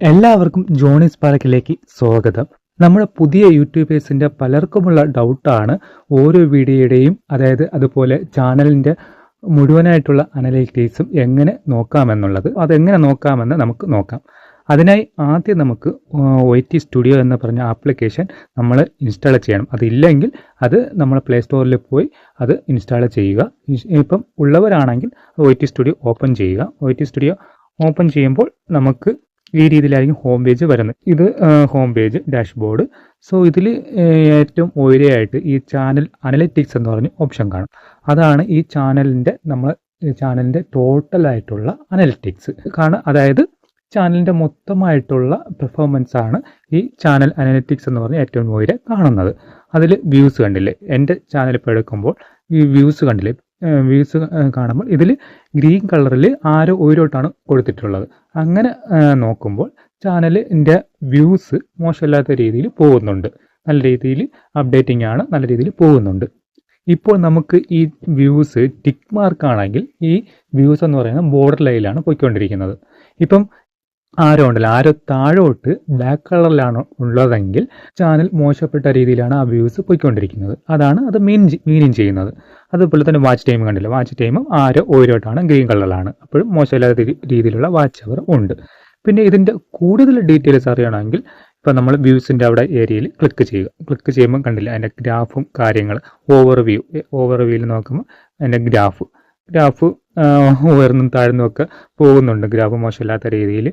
എല്ലാവർക്കും ജോണിസ് പാർക്കിലേക്ക് സ്വാഗതം. നമ്മുടെ പുതിയ യൂട്യൂബേഴ്സിന്റെ പലർക്കുമുള്ള ഡൗട്ടാണ് ഓരോ വീഡിയോയുടെയും അതായത് അതുപോലെ ചാനലിന്റെ മുഴുവനായിട്ടുള്ള അനലിറ്റിക്സും എങ്ങനെ നോക്കാമെന്നുള്ളത്. അതെങ്ങനെ നോക്കാമെന്ന് നമുക്ക് നോക്കാം. അതിനായി ആദ്യം നമുക്ക് ഒ ടി സ്റ്റുഡിയോ എന്ന് പറഞ്ഞ ആപ്ലിക്കേഷൻ നമ്മൾ ഇൻസ്റ്റാൾ ചെയ്യണം. അതില്ലെങ്കിൽ അത് നമ്മൾ പ്ലേ സ്റ്റോറിൽ പോയി അത് ഇൻസ്റ്റാൾ ചെയ്യുക. ഇപ്പം ഉള്ളവരാണെങ്കിൽ ഒ ടി സ്റ്റുഡിയോ ഓപ്പൺ ചെയ്യുക. ഒ ടി സ്റ്റുഡിയോ ഓപ്പൺ ചെയ്യുമ്പോൾ നമുക്ക് ഈ രീതിയിലായിരിക്കും ഹോം പേജ് വരുന്നത്. ഇത് ഹോം പേജ് ഡാഷ്ബോർഡ് സോ ഇതിൽ ഏറ്റവും ഉയരെയായിട്ട് ഈ ചാനൽ അനലറ്റിക്സ് എന്ന് പറഞ്ഞ ഓപ്ഷൻ കാണും. അതാണ് ഈ ചാനലിന്റെ നമ്മൾ ചാനലിന്റെ ടോട്ടലായിട്ടുള്ള അനലറ്റിക്സ് കാണും അതായത് ചാനലിന്റെ മൊത്തമായിട്ടുള്ള പെർഫോമൻസ് ആണ് ഈ ചാനൽ അനലറ്റിക്സ് എന്ന് പറഞ്ഞ ഏറ്റവും ഉയരെ കാണുന്നത്. അതിൽ വ്യൂസ് കണ്ടില്ലേ? എന്റെ ചാനൽ ഇപ്പോൾ എടുക്കുമ്പോൾ ഈ വ്യൂസ് കണ്ടില്ലേ? വ്യൂസ് കാണുമ്പോൾ ഇതിൽ ഗ്രീൻ കളറിൽ ആരോ ഓരോട്ടാണ് കൊടുത്തിട്ടുള്ളത്. അങ്ങനെ നോക്കുമ്പോൾ ചാനലിന്റെ വ്യൂസ് മോശമില്ലാത്ത രീതിയിൽ പോകുന്നുണ്ട്. നല്ല രീതിയിൽ അപ്ഡേറ്റിംഗ് ആണ് നല്ല രീതിയിൽ പോകുന്നുണ്ട്. ഇപ്പോൾ നമുക്ക് ഈ വ്യൂസ് ടിക്ക് മാർക്ക് ആണെങ്കിൽ ഈ വ്യൂസ് എന്ന് പറയുന്നത് ബോർഡർ ലൈനിലാണ് പോയിക്കൊണ്ടിരിക്കുന്നത്. ഇപ്പം ആരോ ഉണ്ടല്ലോ ആരോ താഴോട്ട് ബ്ലാക്ക് കളറിലാണ് ഉള്ളതെങ്കിൽ ചാനൽ മോശപ്പെട്ട രീതിയിലാണ് ആ വ്യൂസ് പോയിക്കൊണ്ടിരിക്കുന്നത്. അതാണ് അത് മീൻ മീനിങ് ചെയ്യുന്നത്. അതുപോലെ തന്നെ വാച്ച് ടൈം കണ്ടില്ല? വാച്ച് ടൈമും ആരോ ഓരോട്ടാണ് ഗ്രീൻ കളറിലാണ് അപ്പോഴും മോശമില്ലാത്ത രീതിയിലുള്ള വാച്ച് അവർ ഉണ്ട്. പിന്നെ ഇതിന്റെ കൂടുതൽ ഡീറ്റെയിൽസ് അറിയണമെങ്കിൽ ഇപ്പം നമ്മൾ വ്യൂസിന്റെ അവിടെ ഏരിയയിൽ ക്ലിക്ക് ചെയ്യുക. ക്ലിക്ക് ചെയ്യുമ്പോൾ കണ്ടില്ല? അതിന്റെ ഗ്രാഫും കാര്യങ്ങൾ ഓവർ വ്യൂ ഓവർ വ്യൂയിൽ നോക്കുമ്പോൾ അതിന്റെ ഗ്രാഫ് ഗ്രാഫ് ഉയർന്നും താഴ്ന്നും ഒക്കെ പോകുന്നുണ്ട്. ഗ്രാഫ് മോശമില്ലാത്ത രീതിയിൽ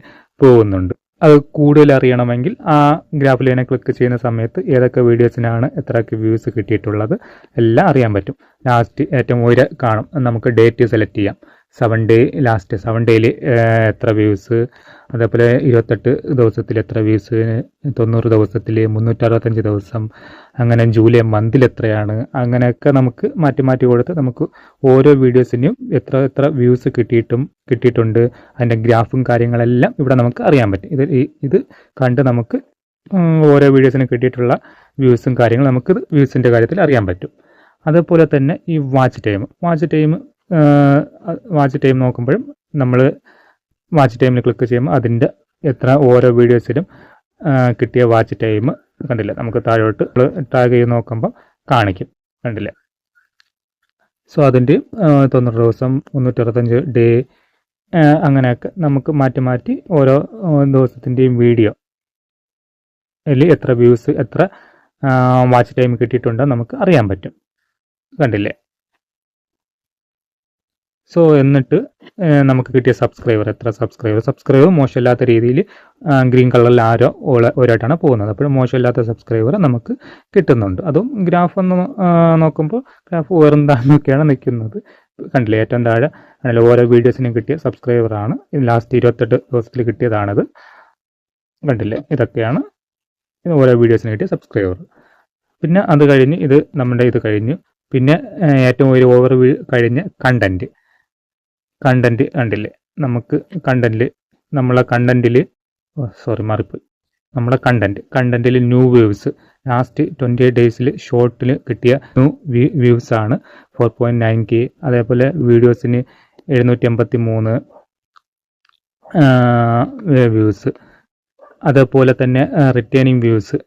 പോകുന്നുണ്ട്. അത് കൂടുതൽ അറിയണമെങ്കിൽ ആ ഗ്രാഫ് ലൈനെ ക്ലിക്ക് ചെയ്യുന്ന സമയത്ത് ഏതൊക്കെ വീഡിയോസിനാണ് എത്രയൊക്കെ വ്യൂസ് കിട്ടിയിട്ടുള്ളത് എല്ലാം അറിയാൻ പറ്റും. ലാസ്റ്റ് ഏറ്റവും ഉയരെ കാണും. നമുക്ക് ഡേറ്റ് സെലക്ട് ചെയ്യാം. സെവൻ ഡേ ലാസ്റ്റ് സെവൻ ഡേയിൽ എത്ര വ്യൂസ് അതേപോലെ ഇരുപത്തെട്ട് ദിവസത്തിൽ എത്ര വ്യൂസ് തൊണ്ണൂറ് ദിവസത്തിൽ മുന്നൂറ്ററുപത്തഞ്ച് ദിവസം. അങ്ങനെ ജൂലൈ മന്തിൽ എത്രയാണ്? അങ്ങനെയൊക്കെ നമുക്ക് മാറ്റി മാറ്റി കൊടുത്ത് നമുക്ക് ഓരോ വീഡിയോസിനും എത്ര എത്ര വ്യൂസ് കിട്ടിയിട്ടും കിട്ടിയിട്ടുണ്ട്. അതിന്റെ ഗ്രാഫും കാര്യങ്ങളെല്ലാം ഇവിടെ നമുക്ക് അറിയാൻ പറ്റും. ഇത് ഇത് കണ്ട് നമുക്ക് ഓരോ വീഡിയോസിനും കിട്ടിയിട്ടുള്ള വ്യൂസും കാര്യങ്ങളും നമുക്ക് വ്യൂസിന്റെ കാര്യത്തിൽ അറിയാൻ പറ്റും. അതുപോലെ തന്നെ ഈ watch time watch time watch time നോക്കുമ്പോഴും നമ്മൾ വാച്ച് ടൈമിൽ ക്ലിക്ക് ചെയ്യുമ്പോൾ അതിന്റെ എത്ര ഓരോ വീഡിയോസിലും കിട്ടിയ വാച്ച് ടൈം കണ്ടില്ല. നമുക്ക് താഴോട്ട് ടാഗ് ചെയ്ത് നോക്കുമ്പോൾ കാണിക്കും. കണ്ടില്ല? സോ അതിന്റെ തൊണ്ണൂറ് ദിവസം മുന്നൂറ്ററുപത്തഞ്ച് ഡേ അങ്ങനെയൊക്കെ നമുക്ക് മാറ്റി മാറ്റി ഓരോ ദിവസത്തിന്റെയും വീഡിയോ. അതിൽ എത്ര വ്യൂസ് എത്ര വാച്ച് ടൈം കിട്ടിയിട്ടുണ്ടോ നമുക്ക് അറിയാൻ പറ്റും. കണ്ടില്ലേ? സോ എന്നിട്ട് നമുക്ക് കിട്ടിയ സബ്സ്ക്രൈബർ എത്ര? സബ്സ്ക്രൈബർ സബ്സ്ക്രൈബർ മോശമില്ലാത്ത രീതിയിൽ ഗ്രീൻ കളറിൽ ആരോ ഒരായിട്ടാണ് പോകുന്നത്. അപ്പോൾ മോശമില്ലാത്ത സബ്സ്ക്രൈബർ നമുക്ക് കിട്ടുന്നുണ്ട്. അതും ഗ്രാഫ് ഒന്ന് നോക്കുമ്പോൾ ഗ്രാഫ് ഉയർന്നാന്നൊക്കെയാണ് നിൽക്കുന്നത്. കണ്ടില്ലേ ഏറ്റവും താഴെ അതിൽ ഓരോ വീഡിയോസിനും കിട്ടിയ സബ്സ്ക്രൈബറാണ് ലാസ്റ്റ് ഇരുപത്തെട്ട് ദിവസത്തിൽ കിട്ടിയതാണത്. കണ്ടില്ലേ ഇതൊക്കെയാണ്. ഇത് ഓരോ വീഡിയോസിന് കിട്ടിയ സബ്സ്ക്രൈബർ പിന്നെ അത് കഴിഞ്ഞ് ഇത് നമ്മുടെ ഇത് കഴിഞ്ഞു. പിന്നെ ഏറ്റവും ഒരു ഓവർ കഴിഞ്ഞ കണ്ടന്റ് കണ്ടന്റ് കണ്ടില്ലേ? നമുക്ക് കണ്ടന്റിൽ നമ്മളെ കണ്ടന്റിൽ സോറി മാറിപ്പോയി. നമ്മളെ content കണ്ടന്റിൽ new views last twenty eight ഡേയ്സിൽ ഷോർട്ടിൽ കിട്ടിയ ന്യൂ വ്യൂസ് ആണ് ഫോർ പോയിന്റ് നയൻ കെ അതേപോലെ വീഡിയോസിന് എഴുന്നൂറ്റി എൺപത്തി മൂന്ന് വ്യൂസ് അതേപോലെ തന്നെ റിട്ടേണിങ് വ്യൂസ്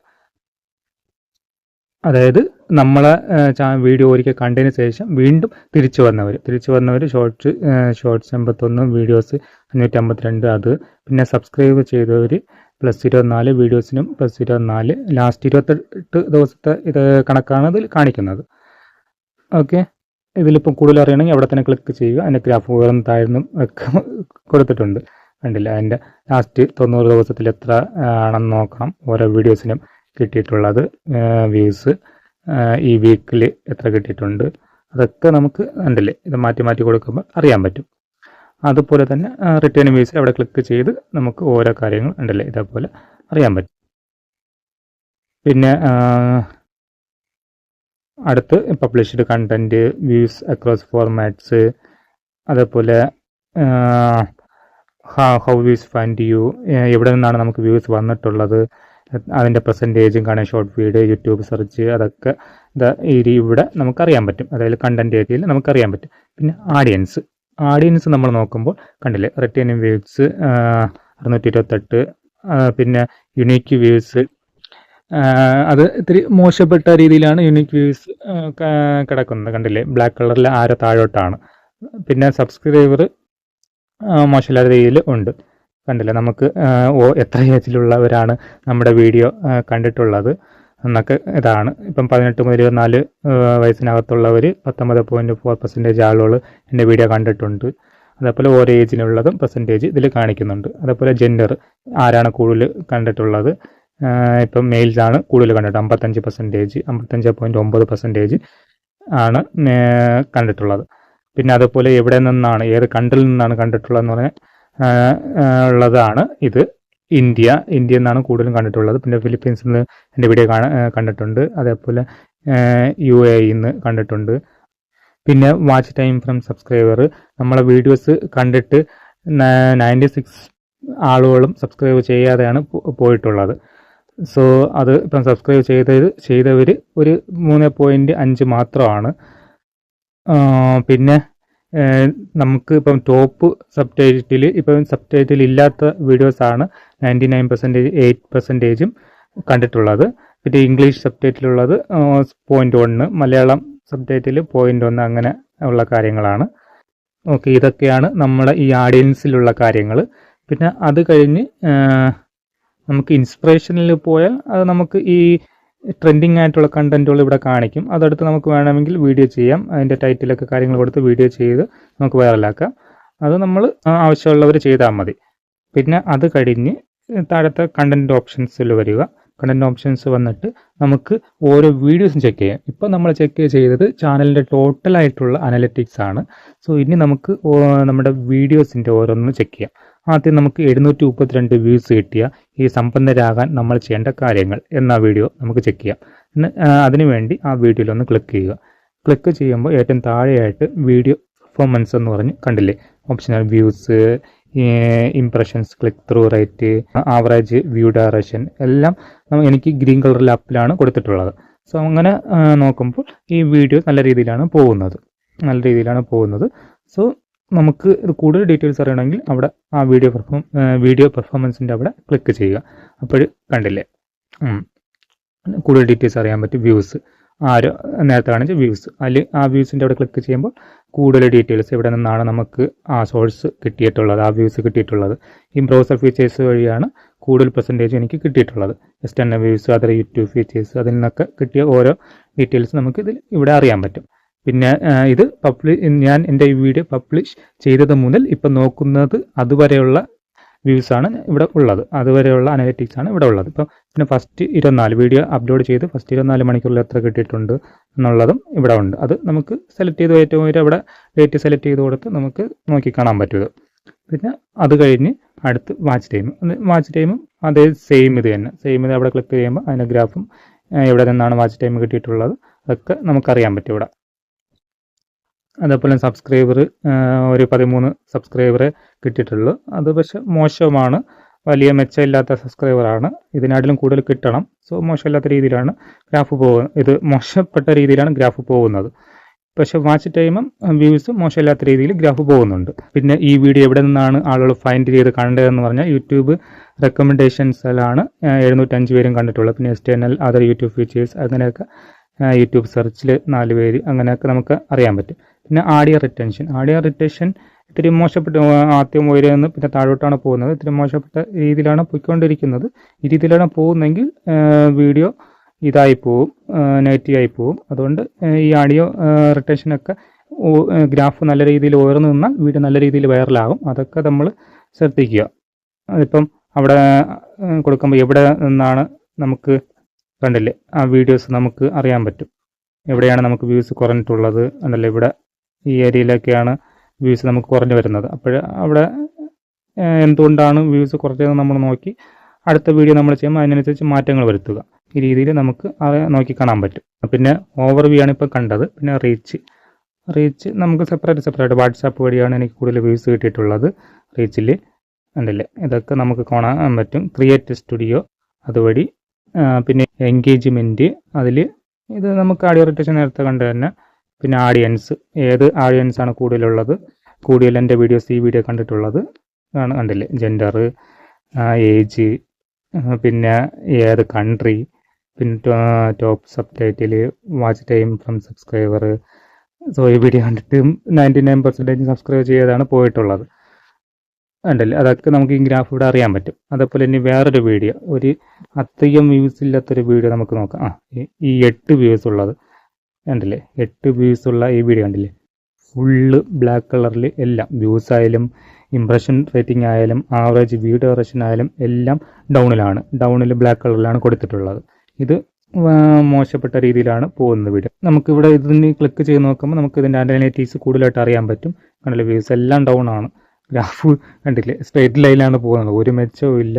അതായത് നമ്മളെ വീഡിയോ ഒരിക്കൽ കണ്ടതിന് ശേഷം വീണ്ടും തിരിച്ചു വന്നവർ തിരിച്ചു വന്നവർ ഷോർട്സ് ഷോർട്സ് എൺപത്തൊന്ന് വീഡിയോസ് അഞ്ഞൂറ്റി അമ്പത്തിരണ്ട് അത്. പിന്നെ സബ്സ്ക്രൈബ് ചെയ്തവർ പ്ലസ് ഇരുപത്തിനാല് വീഡിയോസിനും പ്ലസ് ഇരുപത്തിനാല് ലാസ്റ്റ് ഇരുപത്തെട്ട് ദിവസത്തെ ഇത് കണക്കാണ് ഇതിൽ കാണിക്കുന്നത്. ഓക്കെ? ഇതിലിപ്പം കൂടുതൽ അറിയണമെങ്കിൽ അവിടെ തന്നെ ക്ലിക്ക് ചെയ്യുക. അതിന്റെ ഗ്രാഫ് ഉയർന്നും താഴ്ന്നും ഒക്കെ കൊടുത്തിട്ടുണ്ട്. കണ്ടില്ല? അതിന്റെ ലാസ്റ്റ് തൊണ്ണൂറ് ദിവസത്തിൽ എത്ര ആണെന്ന് നോക്കാം ഓരോ വീഡിയോസിനും. കിട്ടിയിട്ടുള്ളത് വ്യൂസ് ഈ വീക്കിൽ എത്ര കിട്ടിയിട്ടുണ്ട്. അതൊക്കെ നമുക്ക് ഉണ്ടല്ലേ ഇത് മാറ്റി മാറ്റി കൊടുക്കുമ്പോൾ അറിയാൻ പറ്റും. അതുപോലെ തന്നെ റിട്ടേൺ വ്യൂസ് അവിടെ ക്ലിക്ക് ചെയ്ത് നമുക്ക് ഓരോ കാര്യങ്ങൾ ഉണ്ടല്ലേ ഇതേപോലെ അറിയാൻ പറ്റും. പിന്നെ അടുത്ത് published content views across formats അതേപോലെ ഹൗ വ്യൂസ് ഫൈൻഡ് യു എവിടെ നിന്നാണ് നമുക്ക് വ്യൂസ് വന്നിട്ടുള്ളത് അതിന്റെ പെർസെന്റേജും കാണാൻ ഷോർട്ട് വീഡിയോ യൂട്യൂബ് സെർച്ച് അതൊക്കെ ഇവിടെ നമുക്കറിയാൻ പറ്റും. അതായത് കണ്ടന്റ് ഏരിയയിൽ നമുക്കറിയാൻ പറ്റും. പിന്നെ ആഡിയൻസ് ആഡിയൻസ് നമ്മൾ നോക്കുമ്പോൾ കണ്ടില്ലേ? റിട്ടേണിംഗ് വ്യൂസ് അറുന്നൂറ്റി ഇരുപത്തെട്ട് പിന്നെ യുണീക്ക് വ്യൂസ് അത് ഇത്തിരി മോശപ്പെട്ട രീതിയിലാണ് യുണീക്ക് വ്യൂസ് കിടക്കുന്നത്. കണ്ടില്ലേ? ബ്ലാക്ക് കളറിൽ ആരോ താഴോട്ടാണ്. പിന്നെ സബ്സ്ക്രൈബർ മോശമില്ലാത്ത രീതിയിൽ ഉണ്ട്. കണ്ടില്ലേ. നമുക്ക് എത്ര ഏജിലുള്ളവരാണ് നമ്മുടെ വീഡിയോ കണ്ടിട്ടുള്ളത്. എന്നൊക്കെ ഇതാണ്. ഇപ്പം പതിനെട്ട് മുതൽ ഇരുപത്തിനാല് വയസ്സിനകത്തുള്ളവർ പത്തൊമ്പത് പോയിന്റ് ഫോർ പെർസെന്റേജ് ആളുകൾ എന്റെ വീഡിയോ കണ്ടിട്ടുണ്ട്. അതേപോലെ ഓരോ ഏജിനുള്ളതും പെർസെന്റേജ് ഇതിൽ കാണിക്കുന്നുണ്ട്. അതേപോലെ ജെൻഡർ ആരാണ് കൂടുതൽ കണ്ടിട്ടുള്ളത്? ഇപ്പം മെയിൽസ് ആണ് കൂടുതൽ കണ്ടിട്ട് അമ്പത്തഞ്ച് പെർസെന്റേജ് അമ്പത്തഞ്ച് പോയിന്റ് ഒമ്പത് പെർസെന്റേജ് ആണ് കണ്ടിട്ടുള്ളത്. പിന്നെ അതുപോലെ എവിടെ നിന്നാണ് ഏത് കണ്ടിൽ നിന്നാണ് കണ്ടിട്ടുള്ളതെന്ന് പറഞ്ഞാൽ ഉള്ളതാണ് ഇത്. ഇന്ത്യ ഇന്ത്യ എന്നാണ് കൂടുതലും കണ്ടിട്ടുള്ളത്. പിന്നെ ഫിലിപ്പീൻസിൽ നിന്ന് എന്റെ വീഡിയോ കണ്ടിട്ടുണ്ട്. അതേപോലെ യു എ നിന്ന് കണ്ടിട്ടുണ്ട്. പിന്നെ വാച്ച് ടൈം ഫ്രം സബ്സ്ക്രൈബർ. നമ്മളെ വീഡിയോസ് കണ്ടിട്ട് നയന്റി സിക്സ് ആളുകളും സബ്സ്ക്രൈബ് ചെയ്യാതെയാണ് പോയിട്ടുള്ളത്. സോ അത് ഇപ്പം സബ്സ്ക്രൈബ് ചെയ്തത് ചെയ്തവർ ഒരു മൂന്ന് പോയിന്റ് അഞ്ച് മാത്രമാണ്. പിന്നെ നമുക്ക് ഇപ്പം ടോപ്പ് സബ് ടൈറ്റിൽ ഇപ്പം സബ് ടൈറ്റിൽ ഇല്ലാത്ത വീഡിയോസാണ് നയന്റി നയൻ പെർസെന്റേജ് എയ്റ്റ് പെർസെന്റേജും കണ്ടിട്ടുള്ളത്. പിന്നെ ഇംഗ്ലീഷ് സബ് ടൈറ്റിലുള്ളത് പോയിന്റ് ഒന്ന് മലയാളം സബ് ടൈറ്റിൽ പോയിന്റ് ഒന്ന് അങ്ങനെ ഉള്ള കാര്യങ്ങളാണ്. ഓക്കെ ഇതൊക്കെയാണ് നമ്മുടെ ഈ ആഡിയൻസിലുള്ള കാര്യങ്ങൾ പിന്നെ അത് കഴിഞ്ഞ് നമുക്ക് ഇൻസ്പിറേഷനിൽ പോയാൽ അത് നമുക്ക് ഈ ട്രെൻഡിങ് ആയിട്ടുള്ള കണ്ടന്റുകൾ ഇവിടെ കാണിക്കും. അതെടുത്ത് നമുക്ക് വേണമെങ്കിൽ വീഡിയോ ചെയ്യാം. അതിന്റെ ടൈറ്റിലൊക്കെ കാര്യങ്ങൾ കൊടുത്ത് വീഡിയോ ചെയ്ത് നമുക്ക് വൈറലാക്കാം അത് നമ്മൾ ആവശ്യമുള്ളവർ ചെയ്താൽ മതി. പിന്നെ അത് കഴിഞ്ഞ് താഴത്തെ കണ്ടന്റ് ഓപ്ഷൻസിൽ വരിക. കണ്ടന്റ് ഓപ്ഷൻസ് വന്നിട്ട് നമുക്ക് ഓരോ വീഡിയോസും ചെക്ക് ചെയ്യാം. ഇപ്പോൾ നമ്മൾ ചെക്ക് ചെയ്തത് ചാനലിന്റെ ടോട്ടലായിട്ടുള്ള അനലറ്റിക്സ് ആണ്. സോ ഇനി നമുക്ക് നമ്മുടെ വീഡിയോസിന്റെ ഓരോന്നും ചെക്ക് ചെയ്യാം. ആദ്യം നമുക്ക് എഴുന്നൂറ്റി മുപ്പത്തിരണ്ട് വ്യൂസ് കിട്ടിയ ഈ സമ്പന്നരാകാൻ നമ്മൾ ചെയ്യേണ്ട കാര്യങ്ങൾ എന്ന വീഡിയോ നമുക്ക് ചെക്ക് ചെയ്യാം. അതിനുവേണ്ടി ആ വീഡിയോയിൽ ഒന്ന് ക്ലിക്ക് ചെയ്യുക. ക്ലിക്ക് ചെയ്യുമ്പോൾ ഏറ്റവും താഴെയായിട്ട് വീഡിയോ പെർഫോമൻസ് എന്ന് പറഞ്ഞ് കണ്ടില്ലേ? Optional views impressions click through rate average view direction എല്ലാം എനിക്ക് ഗ്രീൻ കളറിൽ അപ്പിലാണ് കൊടുത്തിട്ടുള്ളത്. സോ അങ്ങനെ നോക്കുമ്പോൾ ഈ വീഡിയോ നല്ല രീതിയിലാണ് പോകുന്നത്. നല്ല രീതിയിലാണ് പോകുന്നത്. സോ നമുക്ക് ഇത് കൂടുതൽ ഡീറ്റെയിൽസ് അറിയണമെങ്കിൽ അവിടെ ആ വീഡിയോ പെർഫോം വീഡിയോ പെർഫോമൻസിന്റെ അവിടെ ക്ലിക്ക് ചെയ്യുക. അപ്പോൾ കണ്ടില്ലേ? കൂടുതൽ ഡീറ്റെയിൽസ് അറിയാൻ പറ്റും വ്യൂസ് ആരോ നേരത്തെ കാണിച്ച വ്യൂസ് അതിൽ ആ വ്യൂസിന്റെ അവിടെ ക്ലിക്ക് ചെയ്യുമ്പോൾ കൂടുതൽ ഡീറ്റെയിൽസ് ഇവിടെ നിന്നാണ് നമുക്ക് ആ സോഴ്സ് കിട്ടിയിട്ടുള്ളത് ആ വ്യൂസ് കിട്ടിയിട്ടുള്ളത്. ഈ ബ്രൗസർ ഫീച്ചേഴ്സ് വഴിയാണ് കൂടുതൽ പെർസെന്റേജ് എനിക്ക് കിട്ടിയിട്ടുള്ളത്. External views other YouTube features അതിൽ നിന്നൊക്കെ കിട്ടിയ ഓരോ ഡീറ്റെയിൽസ് നമുക്ക് ഇതിൽ ഇവിടെ അറിയാൻ പറ്റും. പിന്നെ ഇത് പബ്ലി ഞാൻ എന്റെ ഈ വീഡിയോ പബ്ലിഷ് ചെയ്തത് മുതൽ ഇപ്പം നോക്കുന്നത് അതുവരെയുള്ള വ്യൂസ് ആണ് ഇവിടെ ഉള്ളത്. അതുവരെയുള്ള അനലറ്റിക്സ് ആണ് ഇവിടെ ഉള്ളത്. ഇപ്പം പിന്നെ ഫസ്റ്റ് ഇരുപത്തിനാല് വീഡിയോ അപ്ലോഡ് ചെയ്ത് ഫസ്റ്റ് ഇരുപത്തിനാല് മണിക്കൂറിൽ എത്ര കിട്ടിയിട്ടുണ്ട് എന്നുള്ളതും ഇവിടെ ഉണ്ട്. അത് നമുക്ക് സെലക്ട് ചെയ്ത് ഏറ്റവും ഒരു അവിടെ ഡേറ്റ് സെലക്ട് ചെയ്ത് കൊടുത്ത് നമുക്ക് നോക്കി കാണാൻ പറ്റും. പിന്നെ അത് കഴിഞ്ഞ് അടുത്ത് വാച്ച് ടൈം വാച്ച് ടൈമും അതേ സെയിം ഇത് തന്നെ. സെയിം ഇത് അവിടെ ക്ലിക്ക് ചെയ്യുമ്പോൾ അതിന്റെ ഗ്രാഫും എവിടെ നിന്നാണ് വാച്ച് ടൈം കിട്ടിയിട്ടുള്ളത്? അതൊക്കെ നമുക്കറിയാൻ പറ്റും ഇവിടെ. അതേപോലെ സബ്സ്ക്രൈബർ ഒരു പതിമൂന്ന് സബ്സ്ക്രൈബറെ കിട്ടിയിട്ടുള്ളൂ. അത് പക്ഷെ മോശമാണ്. വലിയ മെച്ചമില്ലാത്ത സബ്സ്ക്രൈബറാണ് ഇതിനാട്ടിലും കൂടുതൽ കിട്ടണം. സോ മോശമില്ലാത്ത രീതിയിലാണ് ഗ്രാഫ് പോകുന്നത് ഇത് മോശപ്പെട്ട രീതിയിലാണ് ഗ്രാഫ് പോകുന്നത്. പക്ഷേ വാച്ച് ടൈമും വ്യൂസും മോശമില്ലാത്ത രീതിയിൽ ഗ്രാഫ് പോകുന്നുണ്ട്. പിന്നെ ഈ വീഡിയോ എവിടെ നിന്നാണ് ആളുകൾ ഫൈൻഡ് ചെയ്ത് കണ്ടതെന്ന് പറഞ്ഞാൽ യൂട്യൂബ് റെക്കമെൻഡേഷൻസിലാണ് എഴുന്നൂറ്റഞ്ച് പേരും കണ്ടിട്ടുള്ളത്. പിന്നെ S T N L other YouTube features അങ്ങനെയൊക്കെ യൂട്യൂബ് സെർച്ചിൽ നാല് പേര് അങ്ങനെയൊക്കെ നമുക്ക് അറിയാൻ പറ്റും. പിന്നെ ആഡിയ റിറ്റൻഷൻ ആഡിയ റിറ്റൻഷൻ ഇത്തിരി മോശപ്പെട്ട ആദ്യം ഉയരുന്ന പിന്നെ താഴോട്ടാണ് പോകുന്നത്. ഇത്തിരി മോശപ്പെട്ട രീതിയിലാണ് പോയിക്കൊണ്ടിരിക്കുന്നത്. ഈ രീതിയിലാണ് പോകുന്നതെങ്കിൽ വീഡിയോ ഇതായി പോവും നെഗറ്റീവായി പോവും. അതുകൊണ്ട് ഈ ആഡിയോ റിട്ടൻഷനൊക്കെ ഗ്രാഫ് നല്ല രീതിയിൽ ഉയർന്നു നിന്നാൽ വീഡിയോ നല്ല രീതിയിൽ വൈറലാകും അതൊക്കെ നമ്മൾ ശ്രദ്ധിക്കുക. അതിപ്പം അവിടെ കൊടുക്കുമ്പോൾ എവിടെ നിന്നാണ് നമുക്ക് കണ്ടില്ലേ? ആ വീഡിയോസ് നമുക്ക് അറിയാൻ പറ്റും. എവിടെയാണ് നമുക്ക് വ്യൂസ് കുറഞ്ഞിട്ടുള്ളത്? അല്ലെങ്കിൽ ഇവിടെ ഈ ഏരിയയിലൊക്കെയാണ് വ്യൂസ് നമുക്ക് കുറഞ്ഞു വരുന്നത്. അപ്പോൾ അവിടെ എന്തുകൊണ്ടാണ് വ്യൂസ് കുറച്ചതെന്ന് നമ്മൾ നോക്കി അടുത്ത വീഡിയോ നമ്മൾ ചെയ്യുമ്പോൾ അതിനനുസരിച്ച് മാറ്റങ്ങൾ വരുത്തുക. ഈ രീതിയിൽ നമുക്ക് നോക്കി കാണാൻ പറ്റും. പിന്നെ ഓവർ വ്യൂ ആണ് ഇപ്പോൾ കണ്ടത്. പിന്നെ റീച്ച് റീച്ച് നമുക്ക് സെപ്പറേറ്റ് സെപ്പറേറ്റ് വാട്സാപ്പ് വഴിയാണ് എനിക്ക് കൂടുതൽ വ്യൂസ് കിട്ടിയിട്ടുള്ളത് റീച്ചിൽ ഉണ്ടല്ലേ ഇതൊക്കെ നമുക്ക് കാണാൻ പറ്റും. ക്രിയേറ്റ് സ്റ്റുഡിയോ അതുവഴി. പിന്നെ എൻഗേജ്മെന്റ് അതിൽ ഇത് നമുക്ക് ആഡിയോ റിട്ടേഷൻ നേരത്തെ കണ്ടു തന്നെ പിന്നെ ആഡിയൻസ് ഏത് ആഡിയൻസ് ആണ് കൂടുതലുള്ളത്? കൂടുതൽ എന്റെ വീഡിയോസ് ഈ വീഡിയോ കണ്ടിട്ടുള്ളത് ആണ് കണ്ടില്ലേ? ജെൻഡർ ഏജ് പിന്നെ ഏത് കൺട്രി പിന്നെ top subtitle watch time from subscriber so ഈ വീഡിയോ കണ്ടിട്ട് നയന്റി നയൻ പെർസെന്റേജ് സബ്സ്ക്രൈബ് ചെയ്താണ് പോയിട്ടുള്ളത്. ഉണ്ടല്ലേ അതൊക്കെ നമുക്ക് ഈ ഗ്രാഫ് ഇവിടെ അറിയാൻ പറ്റും. അതേപോലെ ഇനി വേറൊരു വീഡിയോ ഒരു അധികം വ്യൂസ് ഇല്ലാത്തൊരു വീഡിയോ നമുക്ക് നോക്കാം. ആ ഈ എട്ട് വ്യൂസ് ഉള്ളത്. ഉണ്ടല്ലേ എട്ട് വ്യൂസ് ഉള്ള ഈ വീഡിയോ ഉണ്ടല്ലേ ഫുള്ള് ബ്ലാക്ക് കളറിൽ എല്ലാം വ്യൂസ് ആയാലും ഇംപ്രഷൻ റേറ്റിംഗ് ആയാലും ആവറേജ് വ്യൂ ഡ്യൂറേഷൻ ആയാലും എല്ലാം ഡൗണിലാണ് ഡൗണിൽ ബ്ലാക്ക് കളറിലാണ് കൊടുത്തിട്ടുള്ളത്. ഇത് മോശപ്പെട്ട രീതിയിലാണ് പോകുന്നത് വീഡിയോ നമുക്കിവിടെ ഇതിന് ക്ലിക്ക് ചെയ്ത് നോക്കുമ്പോൾ നമുക്ക് ഇതിന്റെ അനലൈറ്റീസ് കൂടുതലായിട്ട് അറിയാൻ പറ്റും. കണ്ടില്ലേ? വ്യൂസ് എല്ലാം ഡൗൺ ആണ് ഗ്രാഫ് കണ്ടില്ലേ? സ്ട്രേറ്റ് ലൈനിലാണ് പോകുന്നത്. ഒരു മെച്ചവും ഇല്ല.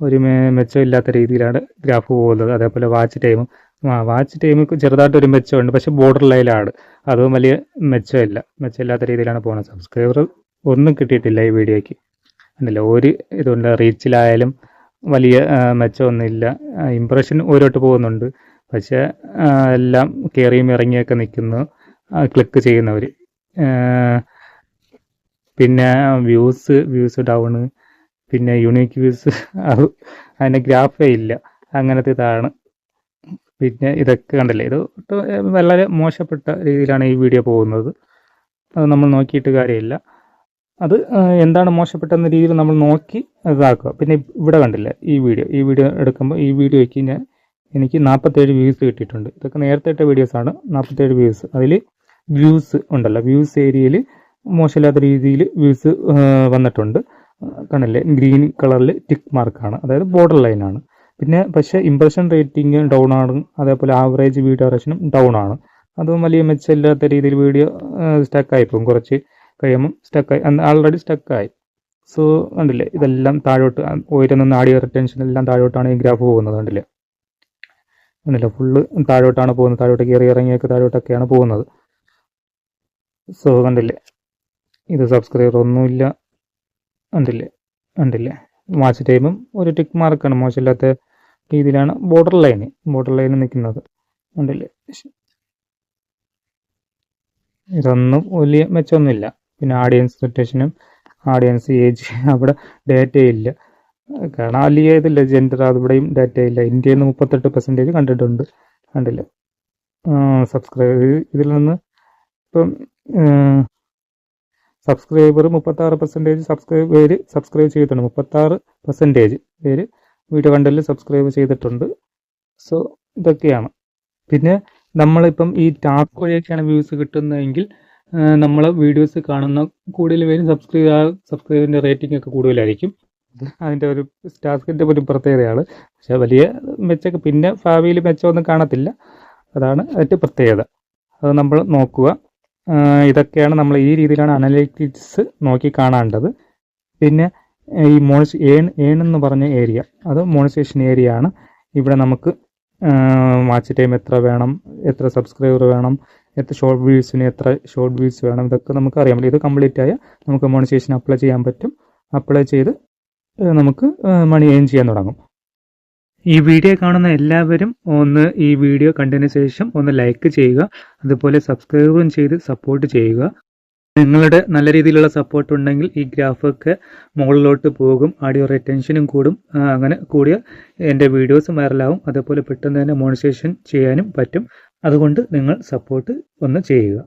ഒരു മെച്ചമില്ലാത്ത രീതിയിലാണ് ഗ്രാഫ് പോകുന്നത്. അതേപോലെ വാച്ച് ടൈം വാച്ച് ടൈം ചെറുതായിട്ട് ഒരു മെച്ചമുണ്ട് പക്ഷെ ബോർഡർ ലൈനിലാണ് അതും വലിയ മെച്ചമില്ല. മെച്ചമില്ലാത്ത രീതിയിലാണ് പോകുന്നത്. സബ്സ്ക്രൈബർ ഒന്നും കിട്ടിയിട്ടില്ല ഈ വീഡിയോയ്ക്ക്. കണ്ടില്ല? ഒരു ഇതുണ്ട് റീച്ചിലായാലും വലിയ മെച്ചമൊന്നുമില്ല. ഇമ്പ്രഷൻ ഓരോട്ട് പോകുന്നുണ്ട്. പക്ഷേ എല്ലാം കയറിയും ഇറങ്ങിയൊക്കെ നിൽക്കുന്നു ക്ലിക്ക് ചെയ്യുന്നവർ പിന്നെ വ്യൂസ് വ്യൂസ് ഡൗൺ പിന്നെ യുണീക്ക് വ്യൂസ് അത് അതിന്റെ ഗ്രാഫേ ഇല്ല. അങ്ങനത്തെ ഇതാണ്. പിന്നെ ഇതൊക്കെ കണ്ടില്ലേ? ഇത് വളരെ മോശപ്പെട്ട രീതിയിലാണ് ഈ വീഡിയോ പോകുന്നത്. അത് നമ്മൾ നോക്കിയിട്ട് കാര്യമില്ല. അത് എന്താണ് മോശപ്പെട്ടെന്ന രീതിയിൽ നമ്മൾ നോക്കി ഇതാക്കുക. പിന്നെ ഇവിടെ കണ്ടില്ലേ ഈ വീഡിയോ? ഈ വീഡിയോ എടുക്കുമ്പോൾ ഈ വീഡിയോയ്ക്ക് ഞാൻ എനിക്ക് നാൽപ്പത്തേഴ് വ്യൂസ് കിട്ടിയിട്ടുണ്ട്. ഇതൊക്കെ നേരത്തെ ഇട്ട വീഡിയോസാണ് നാൽപ്പത്തേഴ് വ്യൂസ് അതിൽ വ്യൂസ് ഉണ്ടല്ലോ. വ്യൂസ് ഏരിയയിൽ മോശമില്ലാത്ത രീതിയിൽ വ്യൂസ് വന്നിട്ടുണ്ട്. കണ്ടില്ലേ? ഗ്രീൻ കളറിൽ ടിക്ക് മാർക്കാണ് അതായത് ബോർഡർ ലൈനാണ് പിന്നെ പക്ഷേ ഇംപ്രഷൻ റേറ്റിംഗ് ഡൗൺ ആണ്. അതേപോലെ ആവറേജ് വീഡിയോ റേഷനും ഡൗൺ ആണ്. അതും വലിയ മെച്ചമില്ലാത്ത രീതിയിൽ വീഡിയോ സ്റ്റക്കായി പോകും കുറച്ച് കഴിയുമ്പം സ്റ്റക്കായി ആൾറെഡി സ്റ്റക്കായി സോ കണ്ടില്ലേ? ഇതെല്ലാം താഴോട്ട് ഉയരുന്ന ആഡിയോ റിട്ടൻഷൻ എല്ലാം താഴോട്ടാണ് ഈ ഗ്രാഫ് പോകുന്നത് കണ്ടില്ലേ? കണ്ടില്ലേ? ഫുള്ള് താഴോട്ടാണ് പോകുന്നത്. താഴോട്ട് കയറി ഇറങ്ങിയൊക്കെ താഴോട്ടൊക്കെയാണ് പോകുന്നത്. സോ കണ്ടില്ലേ? ഇത് സബ്സ്ക്രൈബർ ഒന്നുമില്ല. കണ്ടില്ലേ? കണ്ടില്ലേ? വാച്ച് ടൈമും ഒരു ടിക്ക് മാർക്കാണ് മോശമില്ലാത്ത രീതിയിലാണ് ബോർഡർ ലൈന് ബോർഡർ ലൈന് നിൽക്കുന്നത്. ഇതൊന്നും വലിയ മെച്ചമൊന്നുമില്ല. പിന്നെ ആഡിയൻസ് റൊട്ടേഷനും ആഡിയൻസ് ഏജ് അവിടെ ഡേറ്റ ഇല്ല. കാരണം വലിയ ഇതില്ല ജെൻഡർ അതിവിടെയും ഡേറ്റ ഇല്ല. ഇന്ത്യയിൽ നിന്ന് മുപ്പത്തെട്ട് പെർസെന്റേജ് കണ്ടിട്ടുണ്ട്. കണ്ടില്ല? സബ്സ്ക്രൈബ് ഇതിൽ നിന്ന് ഇപ്പം സബ്സ്ക്രൈബർ മുപ്പത്താറ് പെർസെന്റേജ് സബ്സ്ക്രൈബ് പേര് സബ്സ്ക്രൈബ് ചെയ്തിട്ടുണ്ട്. മുപ്പത്താറ് പെർസെന്റേജ് പേര് വീഡിയോ കണ്ടതിൽ സബ്സ്ക്രൈബ് ചെയ്തിട്ടുണ്ട്. സോ ഇതൊക്കെയാണ്. പിന്നെ നമ്മളിപ്പം ഈ ടാപ്പ് വഴിയൊക്കെയാണ് വ്യൂസ് കിട്ടുന്നതെങ്കിൽ നമ്മൾ വീഡിയോസ് കാണുന്ന കൂടുതൽ പേരും സബ്സ്ക്രൈബ് സബ്സ്ക്രൈബിന്റെ റേറ്റിംഗ് ഒക്കെ കൂടുതലായിരിക്കും. അതിന്റെ ഒരു ടാസ്കിന്റെ ഒരു പ്രത്യേകതയാണ്. പക്ഷെ വലിയ മെച്ചമൊക്കെ പിന്നെ ഭാവിയിൽ മെച്ചമൊന്നും കാണത്തില്ല. അതാണ് അതിന്റെ പ്രത്യേകത. അത് നമ്മൾ നോക്കുക. ഇതൊക്കെയാണ് നമ്മൾ ഈ രീതിയിലാണ് അനലിറ്റിക്സ് നോക്കി കാണേണ്ടത്. പിന്നെ ഈ മോണിസ് ഏൺ ഏൺ എന്ന് പറഞ്ഞ ഏരിയ അത് മോണിസേഷൻ ഏരിയ ആണ്. ഇവിടെ നമുക്ക് വാച്ച് ടൈം എത്ര വേണം എത്ര സബ്സ്ക്രൈബർ വേണം എത്ര ഷോർട്ട് വ്യൂസിന് എത്ര ഷോർട്ട് വ്യൂസ് വേണം ഇതൊക്കെ നമുക്ക് അറിയാൻ പറ്റും. ഇത് കംപ്ലീറ്റ് ആയാൽ നമുക്ക് മോണിസേഷൻ അപ്ലൈ ചെയ്യാൻ പറ്റും. അപ്ലൈ ചെയ്ത് നമുക്ക് മണി ഏൺ ചെയ്യാൻ തുടങ്ങും. ഈ വീഡിയോ കാണുന്ന എല്ലാവരും ഒന്ന് ഈ വീഡിയോ കണ്ടതിന് ശേഷം ഒന്ന് ലൈക്ക് ചെയ്യുക അതുപോലെ സബ്സ്ക്രൈബും ചെയ്ത് സപ്പോർട്ട് ചെയ്യുക. നിങ്ങളുടെ നല്ല രീതിയിലുള്ള സപ്പോർട്ട് ഉണ്ടെങ്കിൽ ഈ ഗ്രാഫൊക്കെ മുകളിലോട്ട് പോകും. ആഡിയോ റിറ്റൻഷനും കൂടും. അങ്ങനെ കൂടിയ എന്റെ വീഡിയോസ് വൈറലാവും അതേപോലെ പെട്ടെന്ന് തന്നെ മോണിസേഷൻ ചെയ്യാനും പറ്റും. അതുകൊണ്ട് നിങ്ങൾ സപ്പോർട്ട് ഒന്ന് ചെയ്യുക.